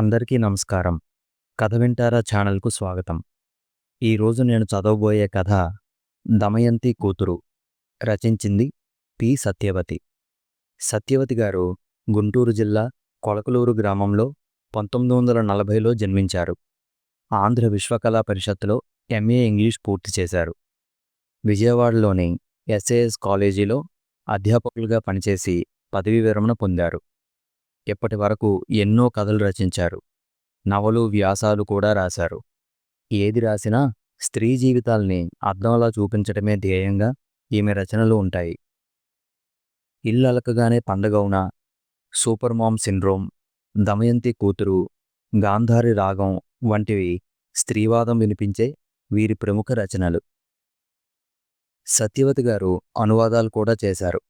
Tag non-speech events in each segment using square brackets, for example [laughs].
అందరికీ నమస్కారం. కథ వింటారా ఛానల్కు స్వాగతం. ఈరోజు నేను చదవబోయే కథ దమయంతి కూతురు రచించింది పి. సత్యవతి. సత్యవతి గారు గుంటూరు జిల్లా కొలకలూరు గ్రామంలో పంతొమ్మిది వందల నలభైలో జన్మించారు. ఆంధ్ర విశ్వకళా పరిషత్లో ఎంఏ ఇంగ్లీష్ పూర్తి చేశారు. విజయవాడలోని ఎస్ఏఎస్ కాలేజీలో అధ్యాపకులుగా పనిచేసి పదవీ విరమణ పొందారు. ఇప్పటి వరకు ఎన్నో కథలు రచించారు. నవలు వ్యాసాలు కూడా రాశారు. ఏది రాసినా స్త్రీ జీవితాల్ని అర్థంలా చూపించడమే ధ్యేయంగా ఈమె రచనలు ఉంటాయి. ఇల్లు అలకగానే పండగవున సూపర్ మామ్ సిండ్రోమ్ దమయంతి కూతురు గాంధారి రాగం వంటివి స్త్రీవాదం వినిపించే వీరి ప్రముఖ రచనలు. సత్యవతి గారు అనువాదాలు కూడా చేశారు.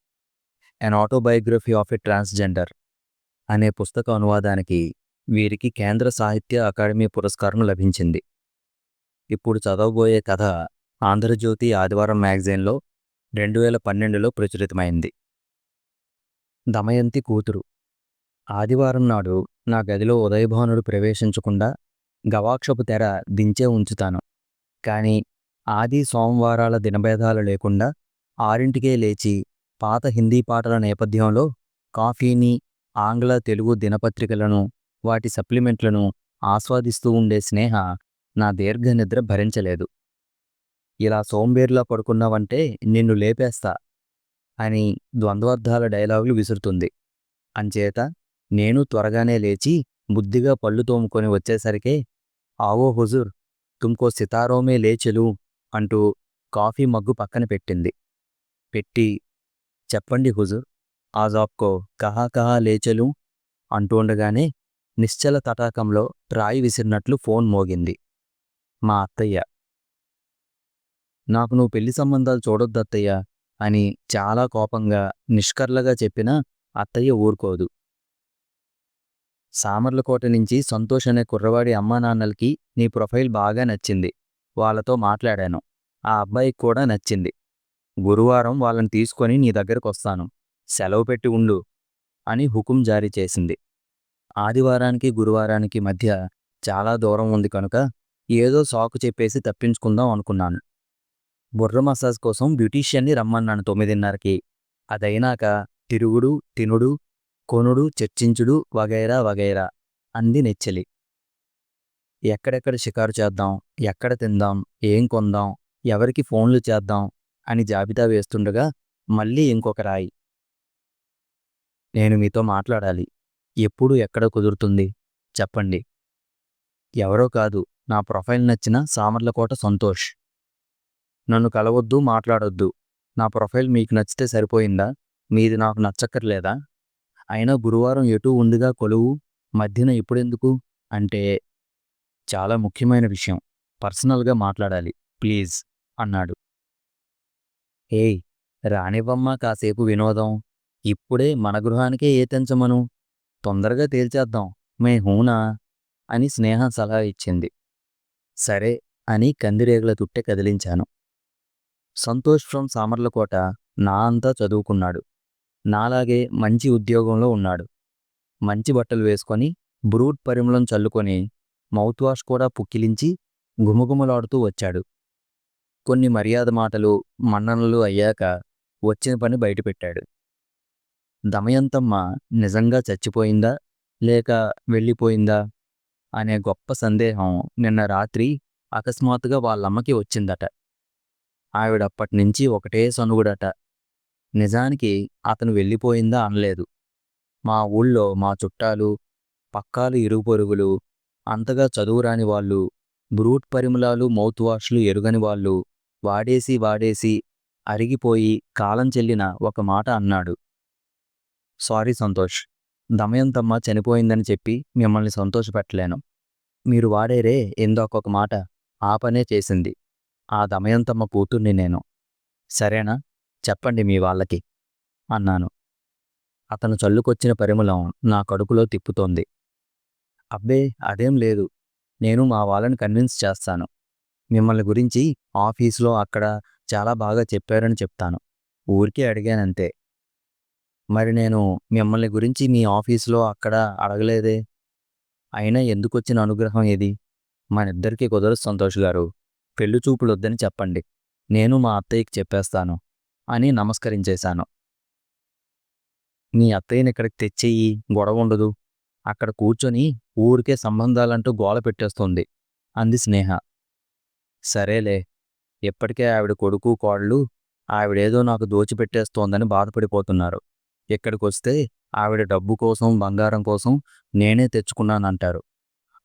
An autobiography of a transgender అనే పుస్తక అనువాదానికి వీరికి కేంద్ర సాహిత్య అకాడమీ పురస్కారం లభించింది. ఇప్పుడు చదవబోయే కథ ఆంధ్రజ్యోతి ఆదివారం మ్యాగజైన్లో రెండు వేల పన్నెండులో ప్రచురితమైంది. దమయంతి కూతురు. ఆదివారం నాడు నా గదిలో ఉదయభానుడు ప్రవేశించకుండా గవాక్షపు తెర దించే ఉంచుతాను. కానీ ఆది సోమవారాల దినభేదాలు లేకుండా ఆరింటికే లేచి పాత హిందీ పాటల నేపథ్యంలో కాఫీని ఆంగ్ల తెలుగు దినపత్రికలను వాటి సప్లిమెంట్లను ఆస్వాదిస్తూ ఉండే స్నేహ నా దీర్ఘ నిద్ర భరించలేదు. ఇలా సోంబేర్లా పడుకున్నావంటే నిన్ను లేపేస్తా అని ద్వంద్వార్థాల డైలాగులు విసురుతుంది. అంచేత నేను త్వరగానే లేచి బుద్ధిగా పళ్ళు తోముకొని వచ్చేసరికే ఆవో హుజుర్ తుమ్కో సితారోమే లేచెలు అంటూ కాఫీ మగ్గు పక్కన పెట్టింది. పెట్టి చెప్పండి హుజుర్ ఆజాబ్కో కహా కహా లేచలు అంటూ ఉండగానే నిశ్చల తటాకంలో రాయి విసిరినట్లు ఫోన్ మోగింది. మా అత్తయ్య. నాకు నువ్వు పెళ్ళి సంబంధాలు చూడొద్దు అత్తయ్య అని చాలా కోపంగా నిష్కర్లగా చెప్పినా అత్తయ్య ఊరుకోదు. సామర్లకోట నుంచి సంతోష్ అనే కుర్రవాడి అమ్మా నాన్నలకి నీ ప్రొఫైల్ బాగా నచ్చింది. వాళ్ళతో మాట్లాడాను. ఆ అబ్బాయికి కూడా నచ్చింది. గురువారం వాళ్ళని తీసుకొని నీ దగ్గరకు వస్తాను సెలవు పెట్టి ఉండు అని హుకుం జారీ చేసింది. ఆదివారానికి గురువారానికి మధ్య చాలా దూరం ఉంది కనుక ఏదో సాకు చెప్పేసి తప్పించుకుందాం అనుకున్నాను. బుర్ర మసాజ్ కోసం బ్యూటీషియన్ని రమ్మన్నాను తొమ్మిదిన్నరకి. అదైనాక తిరుగుడు తినుడు కొనుడు చర్చించుడు వగైరా వగైరా అంది నెచ్చలి. ఎక్కడెక్కడ షికారు చేద్దాం ఎక్కడ తిందాం ఏం కొందాం ఎవరికి ఫోన్లు చేద్దాం అని జాబితా వేస్తుండగా మళ్ళీ ఇంకొక రాయి. నేను మీతో మాట్లాడాలి. ఎప్పుడు ఎక్కడ కుదురుతుంది? చెప్పండి. ఎవరో కాదు. నా ప్రొఫైల్ నచ్చిన సామర్లకోట సంతోష్. నన్ను కలవద్దు మాట్లాడొద్దు. నా ప్రొఫైల్ మీకు నచ్చితే సరిపోయిందా? మీది నాకు నచ్చక్కర్లేదా? అయినా గురువారం ఎటూ ఉందిగా కొలువు? మధ్యన ఇప్పుడెందుకు? అంటే చాలా ముఖ్యమైన విషయం. పర్సనల్గా మాట్లాడాలి. ప్లీజ్ అన్నాడు. ఏయ్ రానివ్వమ్మా కాసేపు వినోదం. ఇప్పుడే మన గృహానికే ఏ తెంచమను? తొందరగా తేల్చేద్దాం. మే హూనా? అని స్నేహ సలహా ఇచ్చింది. సరే అని కందిరేగుల తుట్టె కదిలించాను. సంతోష్ ఫ్రం సామర్లకోట నా అంతా చదువుకున్నాడు. నాలాగే మంచి ఉద్యోగంలో ఉన్నాడు. మంచి బట్టలు వేసుకొని బ్రూట్ పరిమళం చల్లుకొని మౌత్ వాష్ కూడా పుక్కిలించి గుమగుమలాడుతూ వచ్చాడు. కొన్ని మర్యాద మాటలు మన్ననలు అయ్యాక వచ్చిన పని బయటపెట్టాడు. దమయంతమ్మ నిజంగా చచ్చిపోయిందా? లేక వెళ్ళిపోయిందా? అనే గొప్ప సందేహం నిన్న రాత్రి అకస్మాత్తుగా వాళ్ళమ్మకి వచ్చిందట. ఆవిడప్పటినుంచి ఒకటే సనుగుడట. నిజానికి అతను వెళ్ళిపోయిందా అనలేదు. మా ఊళ్ళో మా చుట్టాలు పక్కాలు ఇరుగు పొరుగులు అంతగా చదువురాని వాళ్ళు బ్రూట్ పరిమళాలు మౌత్ వాష్లు ఎరుగని వాళ్ళు వాడేసి వాడేసి అరిగిపోయి కాలం చెల్లిన ఒక మాట అన్నాడు. సారీ సంతోష్. దమయంతమ్మ చనిపోయిందని చెప్పి మిమ్మల్ని సంతోషపెట్టలేను. మీరు వాడేరే ఎందొకొక మాట ఆ పనే చేసింది. ఆ దమయంతమ్మ కూతుర్ని నేను. సరేనా? చెప్పండి మీ వాళ్ళకి. అన్నాను. అతను చల్లుకొచ్చిన పరిమళం నా కడుపులో తిప్పుతోంది. అబ్బే అదేం లేదు. నేను మా వాళ్ళని కన్విన్స్ చేస్తాను. మిమ్మల్ని గురించి ఆఫీసులో అక్కడ చాలా బాగా చెప్పారని చెప్తాను. ఊరికే అడిగానంతే. మరి నేను మిమ్మల్ని గురించి మీ ఆఫీసులో అక్కడ అడగలేదే? అయినా ఎందుకొచ్చిన అనుగ్రహం ఏది? మనిద్దరికీ కుదరదు సంతోష్ గారు. పెళ్ళి చూపులు వద్దని చెప్పండి. నేను మా అత్తయ్యకి చెప్పేస్తాను అని నమస్కరించేశాను. మీ అత్తయ్యని ఇక్కడికి తెచ్చేయి గొడవ ఉండదు అక్కడ కూర్చొని ఊరికే సంబంధాలంటూ గోల పెట్టేస్తుంది. అంది స్నేహ. సరేలే. ఇప్పటికే ఆవిడ కొడుకు కోడలు ఆవిడేదో నాకు దోచిపెట్టేస్తోందని బాధపడిపోతున్నారు. ఇక్కడికి వస్తే ఆవిడ డబ్బు కోసం బంగారం కోసం నేనే తెచ్చుకున్నానంటారు.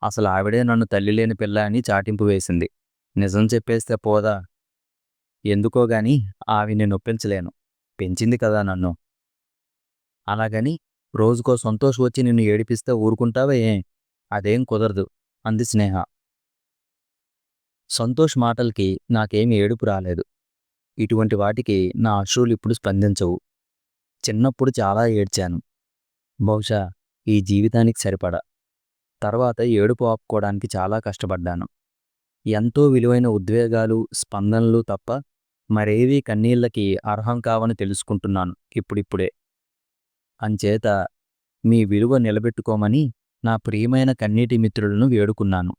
అసలు ఆవిడే నన్ను తల్లి లేని పిల్ల అని చాటింపు వేసింది. నిజం చెప్పేస్తే పోదా? ఎందుకో గాని ఆవిని నొప్పించలేను. పెంచింది కదా నన్ను. అలాగని రోజుకో సంతోష్ వచ్చి నిన్ను ఏడిపిస్తే ఊరుకుంటావే? అదేం కుదరదు. అంది స్నేహ. సంతోష్ మాటలకి నాకేమి ఏడుపు రాలేదు. ఇటువంటి వాటికి నా అశ్రులు ఇప్పుడు స్పందించవు. చిన్నప్పుడు చాలా ఏడ్చాను. బహుశా ఈ జీవితానికి సరిపడా. తర్వాత ఏడుపు ఆపుకోవడానికి చాలా కష్టపడ్డాను. ఎంతో విలువైన ఉద్వేగాలు స్పందనలు తప్ప మరేవీ కన్నీళ్ళకి అర్హం కావని తెలుసుకుంటున్నాను ఇప్పుడిప్పుడే. అంచేత మీ విలువ నిలబెట్టుకోమని నా ప్రియమైన కన్నీటి మిత్రులను వేడుకున్నాను.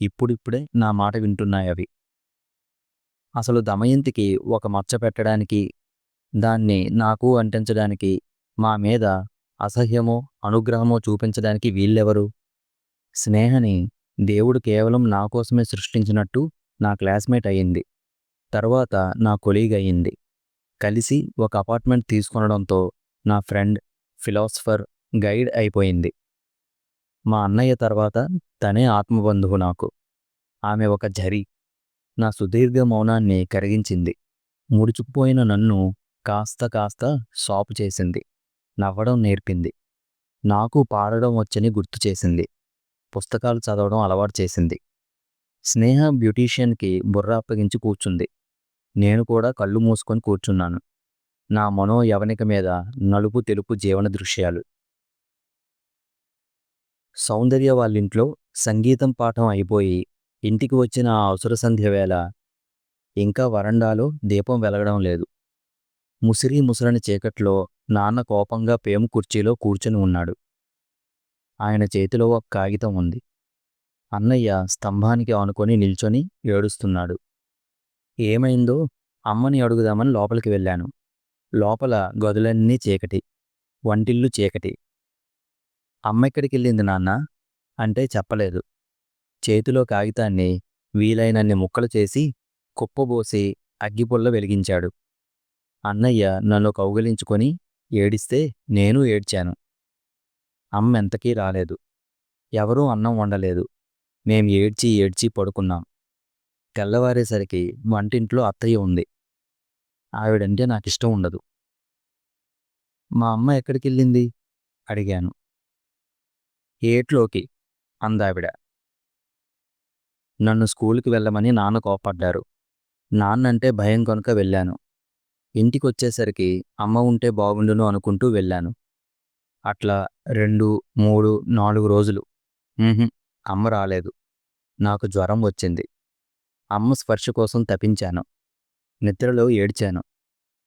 ఇప్పుడిప్పుడే నా మాట వింటున్నాయవి. అసలు దమయంతికి ఒక మచ్చ పెట్టడానికి దాన్ని నాకు అంటించడానికి మా మీద అసహ్యమో అనుగ్రహమో చూపించడానికి వీళ్ళెవరు? స్నేహని దేవుడు కేవలం నా కోసమే సృష్టించినట్టు నా క్లాస్మేట్ అయ్యింది. తర్వాత నా కొలీగ్ అయ్యింది. కలిసి ఒక అపార్ట్మెంట్ తీసుకొనడంతో నా ఫ్రెండ్ ఫిలాసఫర్ గైడ్ అయిపోయింది. మా అన్నయ్య తర్వాత తనే ఆత్మబంధువు నాకు. ఆమె ఒక జరి. నా సుదీర్ఘ మౌనాన్ని కరిగించింది. ముడుచుకుపోయిన నన్ను కాస్త కాస్త సాపు చేసింది. నవ్వడం నేర్పింది. నాకు పాడడం వచ్చని గుర్తు చేసింది. పుస్తకాలు చదవడం అలవాటు చేసింది. స్నేహ బ్యూటీషియన్కి బుర్ర అప్పగించి కూర్చుంది. నేను కూడా కళ్ళు మూసుకొని కూర్చున్నాను. నా మనో యవనిక మీద నలుపు తెలుపు జీవన దృశ్యాలు. సౌందర్య వాళ్ళింట్లో సంగీతం పాఠం అయిపోయి ఇంటికి వచ్చిన ఆ అవసర సంధ్య వేళ ఇంకా వరండాలో దీపం వెలగడం లేదు. ముసిరి ముసరని చీకట్లో నాన్న కోపంగా పేము కుర్చీలో కూర్చుని ఉన్నాడు. ఆయన చేతిలో ఒక కాగితం ఉంది. అన్నయ్య స్తంభానికి ఆనుకొని నిల్చొని ఏడుస్తున్నాడు. ఏమైందో అమ్మని అడుగుదామని లోపలికి వెళ్ళాను. లోపల గదులన్నీ చీకటి. వంటిల్లు చీకటి. అమ్మ ఎక్కడికి వెళ్ళింది నాన్న? అంటే చెప్పలేదు. చేతిలో కాగితాన్ని వీలైనన్ని ముక్కలు చేసి కుప్పబోసి అగ్గిపుల్ల వెలిగించాడు. అన్నయ్య నన్ను కౌగిలించుకొని ఏడిస్తే నేను ఏడ్చాను. అమ్మ ఎంతకీ రాలేదు. ఎవరూ అన్నం వండలేదు. మేం ఏడ్చి ఏడ్చి పడుకున్నాం. తెల్లవారేసరికి వంటింట్లో అత్తయ్య ఉంది. ఆవిడంటే నాకిష్టం ఉండదు. మా అమ్మ ఎక్కడికెళ్ళింది? అడిగాను. ఏట్లోకి అందావిడ. నన్ను స్కూల్కి వెళ్ళమని నాన్న కోపడ్డారు నాన్నంటే భయం కనుక వెళ్ళాను. ఇంటికొచ్చేసరికి అమ్మ ఉంటే బాగుండును అనుకుంటూ వెళ్ళాను. అట్లా రెండు మూడు నాలుగు రోజులు. అమ్మ రాలేదు. నాకు జ్వరం వచ్చింది. అమ్మ స్పర్శ కోసం తపించాను నిద్రలో ఏడ్చాను.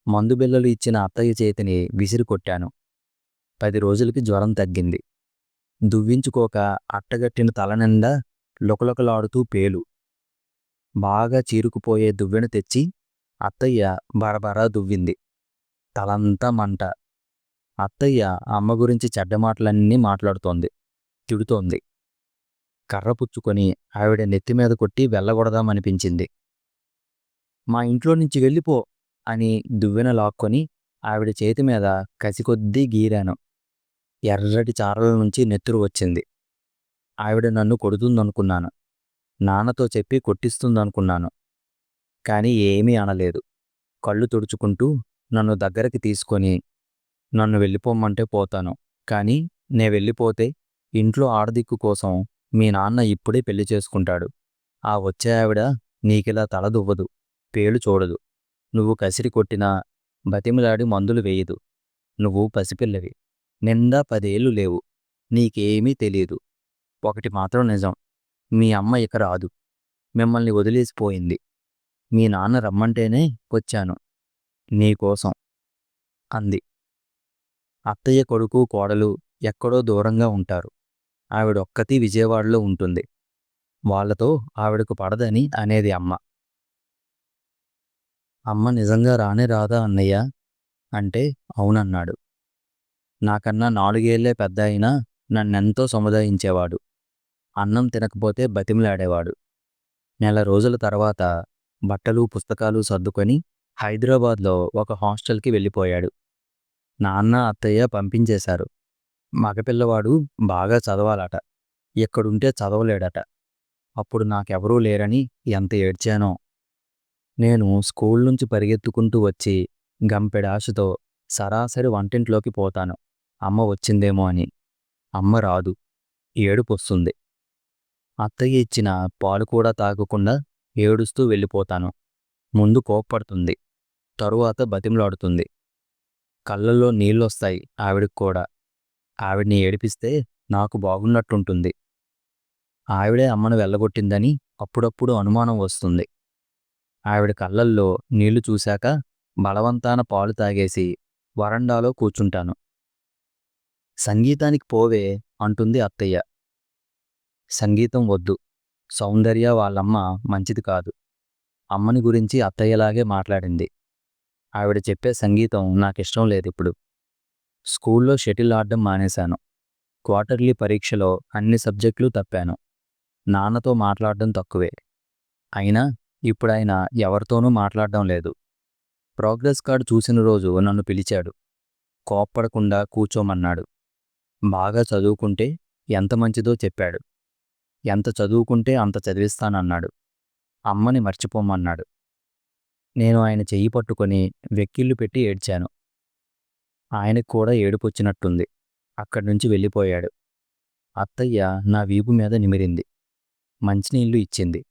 మందు బిళ్ళలు ఇచ్చిన అత్తయ్య చేతిని విసిరి కొట్టాను. పది రోజులకి జ్వరం తగ్గింది. దువ్వించుకోక అట్టగట్టిన తల నిండా లుకలుకలాడుతూ పేలు. బాగా చీరుకుపోయే దువ్వెన తెచ్చి అత్తయ్య బరబరా దువ్వింది. తలంతా మంట. అత్తయ్య అమ్మ గురించి చెడ్డ మాటలన్నీ మాట్లాడుతోంది. తిడుతోంది. కర్ర పుచ్చుకొని ఆవిడ నెత్తి మీద కొట్టి వెళ్ళగొడదామనిపించింది. మా ఇంట్లో నుంచి వెళ్ళిపో అని దువ్వెన లాక్కొని ఆవిడ చేతి మీద కసికొద్దీ గీరాను. ఎర్రటి చారల నుంచి నెత్తురు వచ్చింది. ఆవిడ నన్ను కొడుతుందనుకున్నాను. నాన్నతో చెప్పి కొట్టిస్తుందనుకున్నాను. కానీ ఏమీ అనలేదు. కళ్ళు తుడుచుకుంటూ నన్ను దగ్గరికి తీసుకొని నన్ను వెళ్ళిపోమ్మంటే పోతాను. కానీ నే వెళ్ళిపోతే ఇంట్లో ఆడదిక్కు కోసం మీ నాన్న ఇప్పుడే పెళ్ళి చేసుకుంటాడు. ఆ వచ్చే ఆవిడ నీకిలా తలదువ్వదు పేలు చూడదు. నువ్వు కసిరి కొట్టినా బతిమిలాడి మందులు వేయదు. నువ్వు పసిపిల్లవి. నిండా పదేళ్ళు లేవు. నీకేమీ తెలియదు ఒకటి మాత్రం నిజం. మీ అమ్మ ఇక రాదు. మిమ్మల్ని వదిలేసిపోయింది. మీ నాన్న రమ్మంటేనే వచ్చాను. నీకోసం అంది. అత్తయ్య కొడుకు కోడలు ఎక్కడో దూరంగా ఉంటారు. ఆవిడొక్కతి విజయవాడలో ఉంటుంది. వాళ్ళతో ఆవిడకు పడదని అనేది అమ్మ. అమ్మ నిజంగా రానే రాదా అన్నయ్య? అంటే అవునన్నాడు. నాకన్నా నాలుగేళ్ళే పెద్ద అయినా నన్నెంతో సముదాయించేవాడు. అన్నం తినకపోతే బతిమలాడేవాడు. నెల రోజుల తర్వాత బట్టలు పుస్తకాలు సర్దుకొని హైదరాబాద్లో ఒక హాస్టల్కి వెళ్ళిపోయాడు. నాన్న అత్తయ్య పంపించేశారు. మగపిల్లవాడు బాగా చదవాలట. ఎక్కడుంటే చదవలేడట. అప్పుడు నాకెవరూ లేరని ఎంత ఏడ్చానో. నేను స్కూల్ నుంచి పరిగెత్తుకుంటూ వచ్చి గంపెడాశతో సరాసరి వంటింట్లోకి పోతాను. అమ్మ వచ్చిందేమో అని. అమ్మ రాదు. ఏడుపొస్తుంది. అత్తయ్య ఇచ్చిన పాలు కూడా తాగకుండా ఏడుస్తూ వెళ్ళిపోతాను. ముందు కోప్పడుతుంది. తరువాత బతిమలాడుతుంది. కళ్ళల్లో నీళ్ళొస్తాయి ఆవిడకి కూడా. ఆవిడ్ని ఏడిపిస్తే నాకు బాగున్నట్టుంటుంది. ఆవిడే అమ్మను వెళ్ళగొట్టిందని అప్పుడప్పుడు అనుమానం వస్తుంది. ఆవిడ కళ్ళల్లో నీళ్ళు చూశాక బలవంతాన పాలు తాగేసి వరండాలో కూర్చుంటాను. సంగీతానికి పోవే అంటుంది అత్తయ్య. సంగీతం వద్దు. సౌందర్య వాళ్ళమ్మ మంచిది కాదు. అమ్మని గురించి అత్తయ్యలాగే మాట్లాడింది. ఆవిడ చెప్పే సంగీతం నాకిష్టం లేదు ఇప్పుడు స్కూల్లో షటిల్ ఆడడం మానేశాను. క్వార్టర్లీ పరీక్షలో అన్ని సబ్జెక్టులు తప్పాను. నాన్నతో మాట్లాడడం తక్కువే. అయినా ఇప్పుడైనా ఎవరితోనూ మాట్లాడడం లేదు. ప్రోగ్రెస్ కార్డు చూసిన రోజు నన్ను పిలిచాడు. కోప్పడకుండా కూర్చోమన్నాడు. బాగా చదువుకుంటే ఎంత మంచిదో చెప్పాడు. ఎంత చదువుకుంటే అంత చదివిస్తానన్నాడు. అమ్మని మర్చిపోమన్నాడు. నేను ఆయన చెయ్యి పట్టుకొని వెక్కిళ్ళు పెట్టి ఏడ్చాను. ఆయనకు కూడా ఏడుపొచ్చినట్టుంది అక్కడి నుంచి వెళ్ళిపోయాడు. అత్తయ్య నా వీపు మీద నిమిరింది. మంచినీళ్ళు ఇచ్చింది.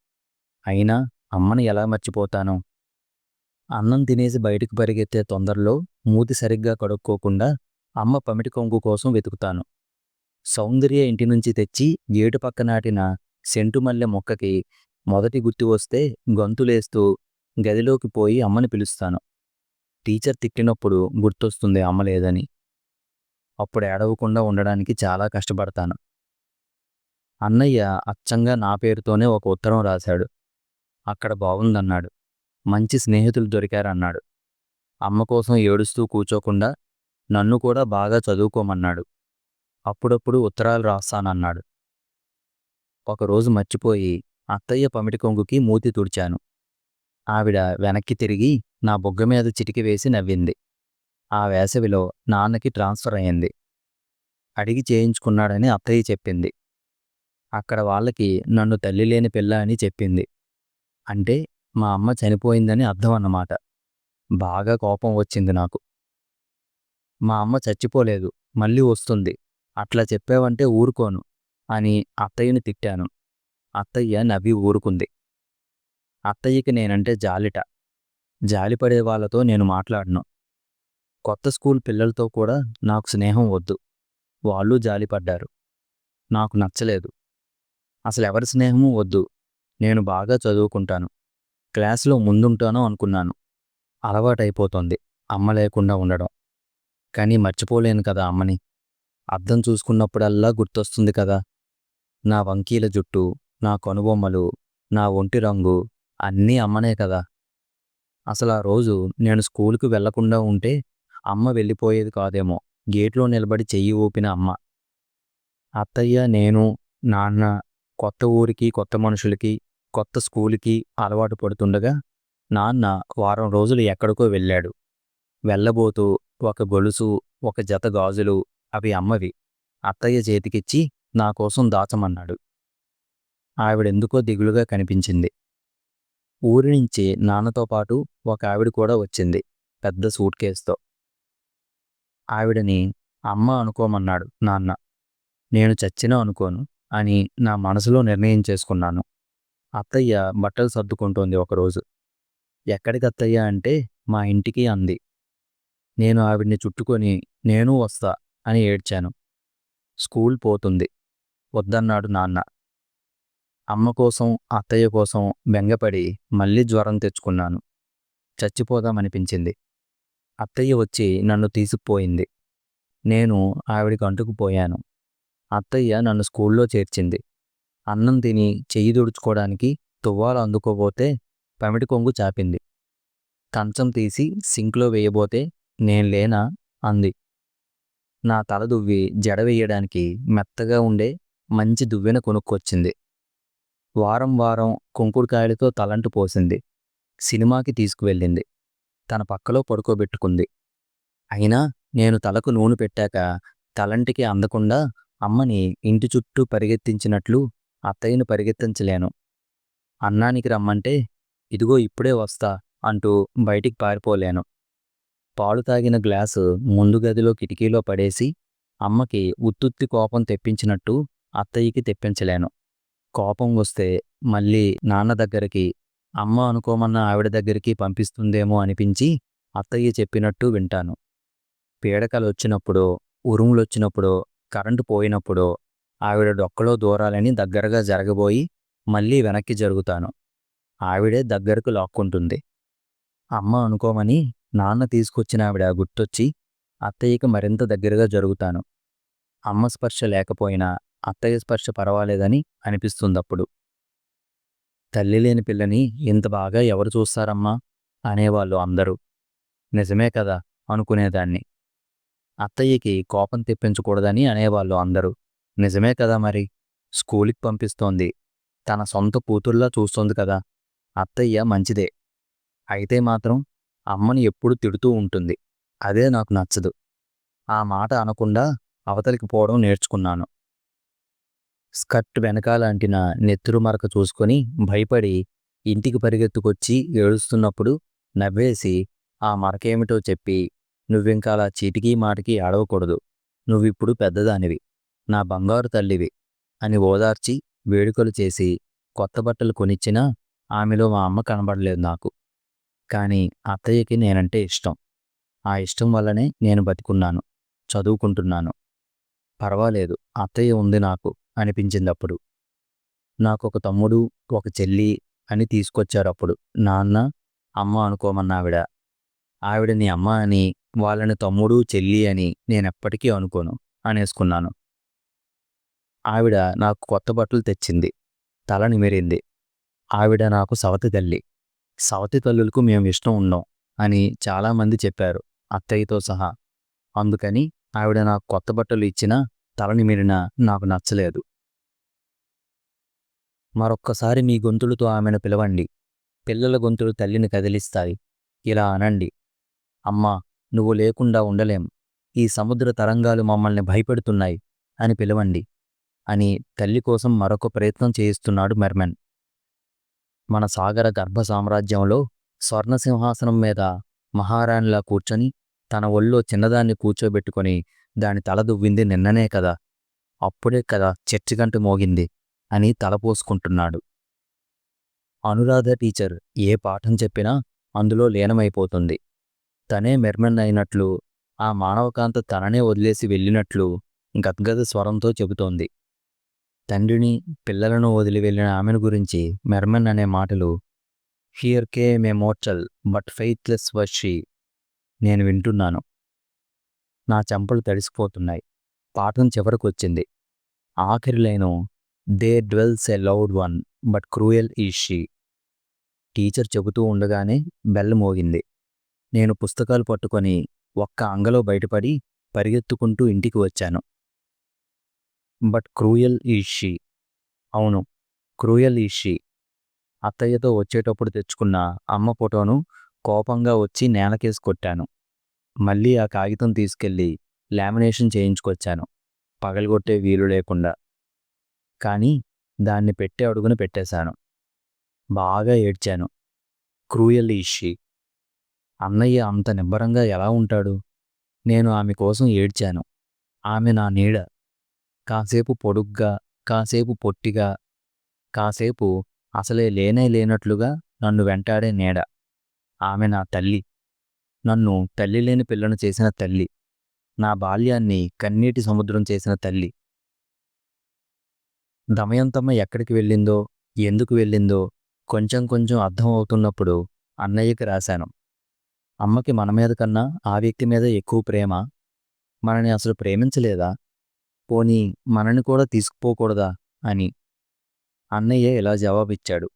అయినా అమ్మని ఎలా మర్చిపోతాను? అన్నం తినేసి బయటకు పరిగెత్తే తొందరలో మూతి సరిగ్గా కడుక్కోకుండా అమ్మ పమిటి కొంగు కోసం వెతుకుతాను. సౌందర్య ఇంటి నుంచి తెచ్చి గేటు పక్క నాటిన సెంటుమల్లె మొక్కకి మొదటి గుత్తి వస్తే గొంతులేస్తూ గదిలోకి పోయి అమ్మని పిలుస్తాను. టీచర్ తిట్టినప్పుడు గుర్తొస్తుంది అమ్మ లేదని. అప్పుడు ఏడవకుండా ఉండడానికి చాలా కష్టపడతాను. అన్నయ్య అచ్చంగా నా పేరుతోనే ఒక ఉత్తరం రాశాడు. అక్కడ బాగుందన్నాడు మంచి స్నేహితులు దొరికారన్నాడు. అమ్మ కోసం ఏడుస్తూ కూర్చోకుండా నన్ను కూడా బాగా చదువుకోమన్నాడు. అప్పుడప్పుడు ఉత్తరాలు రాస్తానన్నాడు. ఒకరోజు మర్చిపోయి అత్తయ్య పమిటి కొంగుకి మూతి తుడిచాను. ఆవిడ వెనక్కి తిరిగి నా బొగ్గ మీద చిటికి వేసి నవ్వింది. ఆ వేసవిలో నాన్నకి ట్రాన్స్ఫర్ అయింది. అడిగి చేయించుకున్నాడని అత్తయ్య చెప్పింది. అక్కడ వాళ్ళకి నన్ను తల్లి లేని పిల్ల అని చెప్పింది. అంటే మా అమ్మ చనిపోయిందని అర్థం అన్నమాట. బాగా కోపం వచ్చింది నాకు. మా అమ్మ చచ్చిపోలేదు మళ్ళీ వస్తుంది. అట్లా చెప్పావంటే ఊరుకోను. అని అత్తయ్యని తిట్టాను. అత్తయ్య నవ్వి ఊరుకుంది. అత్తయ్యకి నేనంటే జాలిట. జాలిపడే వాళ్ళతో నేను మాట్లాడను. కొత్త స్కూల్ పిల్లలతో కూడా నాకు స్నేహం వద్దు. వాళ్ళు జాలిపడ్డారు నాకు నచ్చలేదు. అసలు ఎవరి స్నేహము వద్దు. నేను బాగా చదువుకుంటాను. క్లాసులో ముందుంటాను అనుకున్నాను. అలవాటైపోతుంది. అమ్మ లేకుండా ఉండడం. కానీ మర్చిపోలేను కదా అమ్మని. అర్థం చూసుకున్నప్పుడల్లా గుర్తొస్తుంది కదా. నా వంకీల జుట్టు నా కనుబొమ్మలు నా ఒంటి రంగు అన్నీ అమ్మనే కదా. అసలు ఆ రోజు నేను స్కూలుకు వెళ్ళకుండా ఉంటే అమ్మ వెళ్ళిపోయేది కాదేమో. గేట్లో నిలబడి చెయ్యి ఊపిన అమ్మ. అత్తయ్య నేను నాన్న కొత్త ఊరికి కొత్త మనుషులకి కొత్త స్కూలుకి అలవాటు పడుతుండగా నాన్న వారం రోజులు ఎక్కడికో వెళ్ళాడు. వెళ్ళబోతూ ఒక గొలుసు ఒక జత గాజులు అవి అమ్మవి. అత్తయ్య చేతికిచ్చి నా కోసం దాచమన్నాడు. ఆవిడెందుకో దిగులుగా కనిపించింది. ఊరి నుంచి నాన్నతో పాటు ఒక ఆవిడ కూడా వచ్చింది పెద్ద సూట్ కేసుతో. ఆవిడని అమ్మ అనుకోమన్నాడు నాన్న నేను చచ్చినా అనుకోను అని నా మనసులో నిర్ణయం చేసుకున్నాను. అత్తయ్య బట్టలు సర్దుకుంటోంది ఒకరోజు. ఎక్కడికి అత్తయ్య అంటే మా ఇంటికి అంది. నేను ఆవిడ్ని చుట్టుకొని నేను వస్తా అని ఏడ్చాను. స్కూల్ పోతుంది. వద్దన్నాడు నాన్న. అమ్మ కోసం అత్తయ్య కోసం బెంగపడి మళ్ళీ జ్వరం తెచ్చుకున్నాను. చచ్చిపోదామనిపించింది. అత్తయ్య వచ్చి నన్ను తీసుకుపోయింది. నేను ఆవిడికి అంటుకుపోయాను అత్తయ్య నన్ను స్కూల్లో చేర్చింది. అన్నం తిని చెయ్యి తుడుచుకోవడానికి తువ్వాలు అందుకోబోతే పెమిటి కొంగు చాపింది. కంచం తీసి సింక్లో వేయబోతే నేను లేనా? అంది. నా తల దువ్వి జడ వేయడానికి మెత్తగా ఉండే మంచి దువ్వెన కొనుక్కొచ్చింది. వారం వారం కుంకుడుకాయలతో తలంటు పోసింది. సినిమాకి తీసుకువెళ్ళింది. తన పక్కలో పడుకోబెట్టుకుంది. అయినా నేను తలకు నూనె పెట్టాక తలంటికి అందకుండా అమ్మని ఇంటి చుట్టూ పరిగెత్తించినట్లు అత్తయ్యను పరిగెత్తించలేను. అన్నానికి రమ్మంటే ఇదిగో ఇప్పుడే వస్తా అంటూ బయటికి పారిపోలేను. పాలు తాగిన గ్లాసు ముందు గదిలో కిటికీలో పడేసి అమ్మకి ఉత్తుత్తి కోపం తెప్పించినట్టు అత్తయ్యకి తెప్పించలేను. కోపం వస్తే మళ్ళీ నాన్న దగ్గరికి అమ్మ అనుకోమన్న ఆవిడ దగ్గరికి పంపిస్తుందేమో అనిపించి అత్తయ్య చెప్పినట్టు వింటాను. పీడకలు వచ్చినప్పుడో ఉరుములొచ్చినప్పుడో కరెంటు పోయినప్పుడో ఆవిడ డొక్కలో దూరాలని దగ్గరగా జరగబోయి మళ్ళీ వెనక్కి జరుగుతాను. ఆవిడే దగ్గరకు లాక్కుంటుంది. అమ్మ అనుకోమని నాన్న తీసుకొచ్చిన ఆవిడ గుర్తొచ్చి అత్తయ్యకి మరింత దగ్గరగా జరుగుతాను. అమ్మ స్పర్శ లేకపోయినా అత్తయ్య స్పర్శ పర్వాలేదని అనిపిస్తుందప్పుడు. తల్లి లేని పిల్లని ఇంత బాగా ఎవరు చూస్తారమ్మా? అనేవాళ్ళు అందరూ. నిజమే కదా అనుకునేదాన్ని. అత్తయ్యకి కోపం తెప్పించకూడదని అనేవాళ్ళు అందరూ. నిజమే కదా మరి స్కూల్కి పంపిస్తోంది. తన సొంత కూతుర్లా చూస్తోంది కదా అత్తయ్య మంచిదే. అయితే మాత్రం అమ్మని ఎప్పుడు తిడుతూ ఉంటుంది. అదే నాకు నచ్చదు. ఆ మాట అనకుండా అవతలికి పోవడం నేర్చుకున్నాను. స్కర్ట్ వెనకాల అంటిన నెత్తురు మరక చూసుకొని భయపడి ఇంటికి పరిగెత్తుకొచ్చి ఏడుస్తున్నప్పుడు నవ్వేసి ఆ మరకేమిటో చెప్పి నువ్వింక అలా చీటికి మాటికి అడవకూడదు నువ్విప్పుడు పెద్దదానివి. నా బంగారు తల్లివి అని ఓదార్చి వేడుకలు చేసి కొత్త బట్టలు కొనిచ్చినా ఆమెలో మా అమ్మ కనబడలేదు నాకు. కానీ అత్తయ్యకి నేనంటే ఇష్టం. ఆ ఇష్టం వల్లనే నేను బతికున్నాను చదువుకుంటున్నాను. పర్వాలేదు అత్తయ్య ఉంది నాకు అనిపించిందప్పుడు. నాకొక తమ్ముడు ఒక చెల్లి అని తీసుకొచ్చారు అప్పుడు నాన్న అమ్మ అనుకోమన్న ఆవిడ ఆవిడని అమ్మ అని వాళ్ళని తమ్ముడు చెల్లి అని నేనెప్పటికీ అనుకోను అనేసుకున్నాను. ఆవిడ నాకు కొత్త బట్టలు తెచ్చింది తల నిమిరింది. ఆవిడ నాకు సవతి తల్లి. సవతి తల్లులకు మేము ఇష్టం ఉండం అని చాలామంది చెప్పారు అత్తయ్యతో సహా. అందుకని ఆవిడ నాకు కొత్త బట్టలు ఇచ్చినా తలని మీరినా నాకు నచ్చలేదు. మరొక్కసారి మీ గొంతులతో ఆమెను పిలవండి. పిల్లల గొంతులు తల్లిని కదిలిస్తాయి. ఇలా అనండి. అమ్మా నువ్వు లేకుండా ఉండలేం. ఈ సముద్ర తరంగాలు మమ్మల్ని భయపెడుతున్నాయి అని పిలవండి అని తల్లి కోసం మరొక ప్రయత్నం చేయిస్తున్నాడు మెర్మెన్. మన సాగర గర్భ సామ్రాజ్యంలో స్వర్ణసింహాసనం మీద మహారాణిలా కూర్చొని తన ఒళ్ళో చిన్నదాన్ని కూర్చోబెట్టుకొని దాని తల దువ్వింది నిన్ననే కదా. అప్పుడే కదా చర్చిగంట మోగింది అని తలపోసుకుంటున్నాడు అనురాధ టీచర్ ఏ పాఠం చెప్పినా అందులో లీనమైపోతుంది. తనే మెర్మెన్ అయినట్లు ఆ మానవకాంత తననే వదిలేసి వెళ్ళినట్లు గద్గద స్వరంతో చెబుతోంది. తండ్రిని పిల్లలను వదిలి వెళ్ళిన ఆమెను గురించి మెర్మన్ అనే మాటలు here came mortal but faithless was she నేను వింటున్నాను. నా చెంపలు తడిసిపోతున్నాయి. పాఠం చివరకొచ్చింది. ఆఖరి line they dwells a loud one but cruel is she teacher చెబుతూ ఉండగానే బెల్ల మోగింది. నేను పుస్తకాలు పట్టుకొని ఒక్క అంగలో బయటపడి పరిగెత్తుకుంటూ ఇంటికి వచ్చాను. But cruel is she. అవును క్రూయల్ ఈ షీ. అత్తయ్యతో వచ్చేటప్పుడు తెచ్చుకున్న అమ్మ ఫోటోను కోపంగా వచ్చి నేలకేసి కొట్టాను. మళ్ళీ ఆ కాగితం తీసుకెళ్ళి లామినేషన్ చేయించుకొచ్చాను. పగలగొట్టే వీలు లేకుండా. కానీ దాన్ని పెట్టే అడుగున పెట్టేశాను. బాగా ఏడ్చాను. క్రూయల్ ఈషి అన్నయ్య అంత నిబ్బరంగా ఎలా ఉంటాడు? నేను ఆమె కోసం ఏడ్చాను. ఆమె నా నీడ కాసేపు పొడుగ్గా కాసేపు పొట్టిగా కాసేపు అసలే లేనే లేనట్లుగా నన్ను వెంటాడే నీడ. ఆమె నా తల్లి. నన్ను తల్లి లేని పిల్లను చేసిన తల్లి. నా బాల్యాన్ని కన్నీటి సముద్రం చేసిన తల్లి. దమయంతమ్మ ఎక్కడికి వెళ్ళిందో ఎందుకు వెళ్ళిందో కొంచెం కొంచెం అర్థం అవుతున్నప్పుడు అన్నయ్యకి రాశాను. అమ్మకి మన మీద కన్నా ఆ వ్యక్తి మీద ఎక్కువ ప్రేమ. మనని అసలు ప్రేమించలేదా? పోనీ మనని కూడా తీసుకుపోకూడదా? అని. అన్నయ్య ఇలా జవాబిచ్చాడు.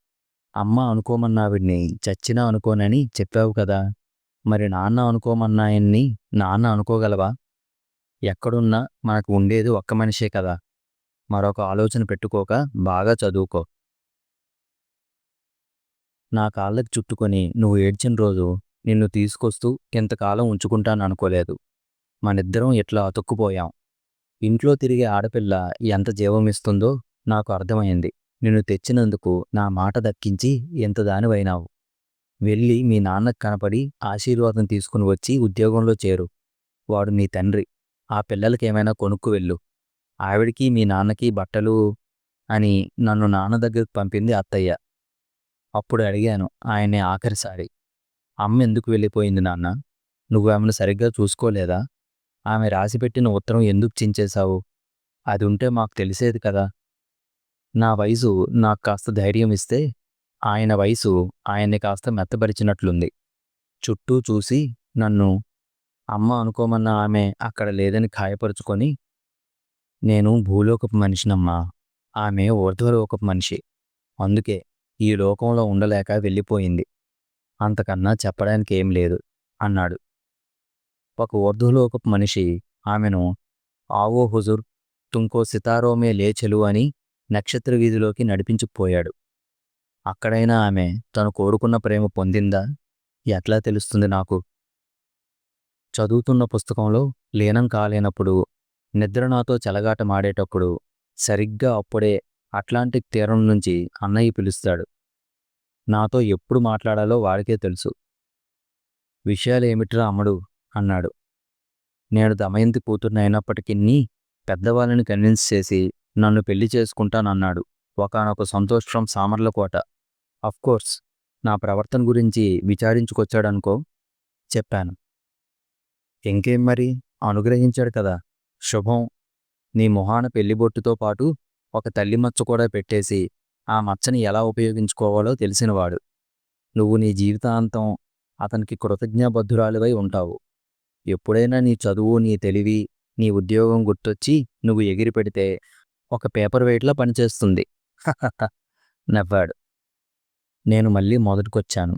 అమ్మ అనుకోమన్నావిడ్ని చచ్చినా అనుకోనని చెప్పావు కదా? మరి నాన్న అనుకోమన్నాయన్ని నాన్న అనుకోగలవా? ఎక్కడున్నా మనకు ఉండేది ఒక్క మనిషే కదా? మరొక ఆలోచన పెట్టుకోక బాగా చదువుకో. నా కాళ్ళకి చుట్టుకొని నువ్వు ఏడ్చిన రోజు నిన్ను తీసుకొస్తూ ఇంతకాలం ఉంచుకుంటాను అనుకోలేదు మనిద్దరం ఇట్లా అతుక్కుపోయాం. ఇంట్లో తిరిగే ఆడపిల్ల ఎంత జీవమిస్తుందో నాకు అర్థమైంది నిన్ను తెచ్చినందుకు నా మాట దక్కించి ఎంత దానివైనావు? వెళ్ళి మీ నాన్నకు కనపడి ఆశీర్వాదం తీసుకుని వచ్చి ఉద్యోగంలో చేరు. వాడు నీ తండ్రి. ఆ పిల్లలకి ఏమైనా కొనుక్కు వెళ్ళు. ఆవిడికి మీ నాన్నకి బట్టలు అని నన్ను నాన్న దగ్గరకు పంపింది అత్తయ్య. అప్పుడు అడిగాను ఆయనే ఆఖరిసారి. అమ్మ ఎందుకు వెళ్ళిపోయింది నాన్న? నువ్వు ఆమెను సరిగ్గా చూసుకోలేదా? ఆమె రాసిపెట్టిన ఉత్తరం ఎందుకు చించేశావు? అది ఉంటే మాకు తెలిసేది కదా. నా వయసు నాకు కాస్త ధైర్యం ఇస్తే ఆయన వయసు ఆయన్ని కాస్త మెత్తబరిచినట్లుంది. చుట్టూ చూసి నన్ను అమ్మ అనుకోమన్న ఆమె అక్కడ లేదని ఖాయపరుచుకొని నేను భూలోకపు మనిషినమ్మా. ఆమె ఊర్ధ్వలోకపు మనిషి. అందుకే ఈ లోకంలో ఉండలేక వెళ్ళిపోయింది. అంతకన్నా చెప్పడానికి ఏం లేదు అన్నాడు. ఒక ఒక మనిషి ఆమెను ఆవో హుజుర్ తుంకో సితారోమే లేచెలు అని నక్షత్ర వీధిలోకి నడిపించుకుపోయాడు. అక్కడైనా ఆమె తను కోరుకున్న ప్రేమ పొందిందా? ఎట్లా తెలుస్తుంది నాకు? చదువుతున్న పుస్తకంలో లీనం కాలేనప్పుడు నిద్ర నాతో చెలగాట మాడేటప్పుడు సరిగ్గా అప్పుడే అట్లాంటిక్ తీరం నుంచి అన్నయ్య పిలుస్తాడు. నాతో ఎప్పుడు మాట్లాడాలో వాడికే తెలుసు. విషయాలు ఏమిట్రా అమ్మడు? అన్నాడు. నేను దమయంతి కూతుర్ని అయినప్పటికీ పెద్దవాళ్ళని కన్విన్స్ చేసి నన్ను పెళ్ళి చేసుకుంటానన్నాడు. ఒకనొక సంతోషం సామర్లకోట కోర్స్ నా ప్రవర్తన గురించి విచారించుకొచ్చాడనుకో చెప్పాను. ఇంకేం మరి? అనుగ్రహించాడు కదా. శుభం. నీ మొహాన పెళ్ళిబొట్టుతో పాటు ఒక తల్లి మచ్చ కూడా పెట్టేసి ఆ మచ్చని ఎలా ఉపయోగించుకోవాలో తెలిసినవాడు. నువ్వు నీ జీవితాంతం అతనికి కృతజ్ఞాబద్ధురాలివై ఉంటావు. ఎప్పుడైనా నీ చదువు నీ తెలివి నీ ఉద్యోగం గుర్తొచ్చి నువ్వు ఎగిరి పెడితే ఒక పేపర్ వెయిట్లా పనిచేస్తుంది. [laughs] నవ్వాడు. నేను మళ్ళీ మొదటికొచ్చాను.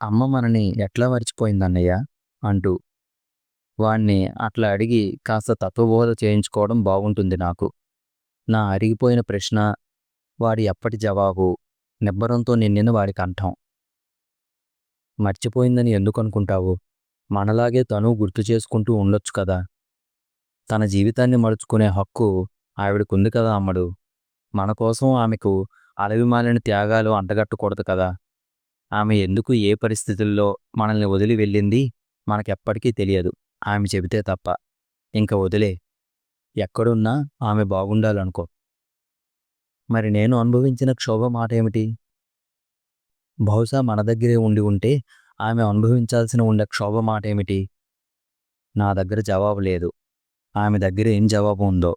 అమ్మ మనని ఎట్లా మరిచిపోయిందన్నయ్య? అంటూ. వాణ్ణి అట్లా అడిగి కాస్త తత్వబోధ చేయించుకోవడం బాగుంటుంది నాకు. నా అరిగిపోయిన ప్రశ్న వాడి ఎప్పటి జవాబు నిబ్బరంతో నిండిన వాడి కంఠం. మర్చిపోయిందని ఎందుకు అనుకుంటావు మనలాగే తను గుర్తు చేసుకుంటూ ఉండొచ్చు కదా. తన జీవితాన్ని మడుచుకునే హక్కు ఆవిడకుంది కదా అమ్మడు. మన కోసం ఆమెకు అలవిమాలిన త్యాగాలు అంటగట్టకూడదు కదా. ఆమె ఎందుకు ఏ పరిస్థితుల్లో మనల్ని వదిలి వెళ్ళింది మనకెప్పటికీ తెలియదు. ఆమె చెబితే తప్ప. ఇంకా వదిలే. ఎక్కడున్నా ఆమె బాగుండాలనుకో. మరి నేను అనుభవించిన క్షోభ మాట ఏమిటి బహుశా మన దగ్గరే ఉండి ఉంటే ఆమె అనుభవించాల్సిన ఉండే క్షోభ మాట ఏమిటి నా దగ్గర జవాబు లేదు. ఆమె దగ్గర ఏం జవాబు ఉందో.